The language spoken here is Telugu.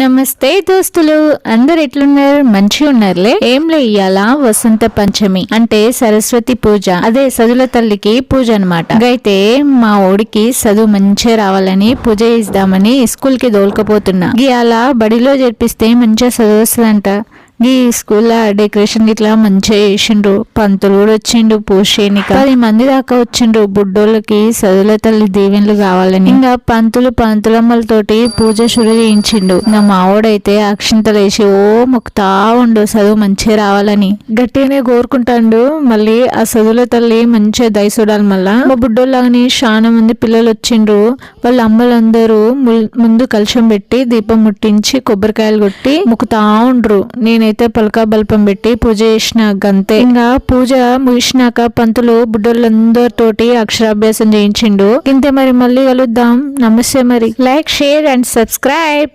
నమస్తే దోస్తులు అందరు ఎట్లున్నారు? మంచిగా ఉన్నారులే? ఏంలే ఇయ్యాల వసంత పంచమి. అంటే సరస్వతి పూజ. అదే సదుల తల్లికి పూజ అనమాట అయితే మా ఓడికి చదువు మంచిగా రావాలని పూజ చేద్దామని స్కూల్కి దోలుకపోతున్నా ఇయాల బడిలో చేర్పిస్తే మంచిగా చదువు వస్తుందంట. ఈ స్కూల్లో డెకరేషన్ ఇట్లా మంచిగా చేసిండ్రు. పంతులు కూడా వచ్చిండు పూసేనిక పది మంది దాకా వచ్చిండ్రు. బుడ్డోళ్ళకి సదుల తల్లి దీవెనలు కావాలని. ఇంకా పంతులు పంతులమ్మలతోటి పూజ షురు చేయించిండు నా మావోడైతే అక్షింతలు వేసి ఓ మొక్కుతా ఉండు చదువు మంచిగా రావాలని. గట్టిగానే కోరుకుంటాండు. మళ్ళీ ఆ చదువుల తల్లి మంచిగా దయ చూడాలి మళ్ళా. మా బుడ్డోళ్ళని చాలా మంది పిల్లలు వచ్చిండ్రు. వాళ్ళ అమ్మలందరూ ముందు కలుషం పెట్టి దీపం ముట్టించి కొబ్బరికాయలు కొట్టి మొక్కుతా ఉండ్రు. నేనైతే పలక బల్పం పెట్టి పూజ చేసిన గంతే. ఇంకా పూజ ముగిసినాక పంతులు బుడ్డోళ్ళందరితోటి అక్షరాభ్యాసం చేయించిండు. ఇంతే మరి మళ్ళీ కలుద్దాం. నమస్తే మరి. Like share and subscribe.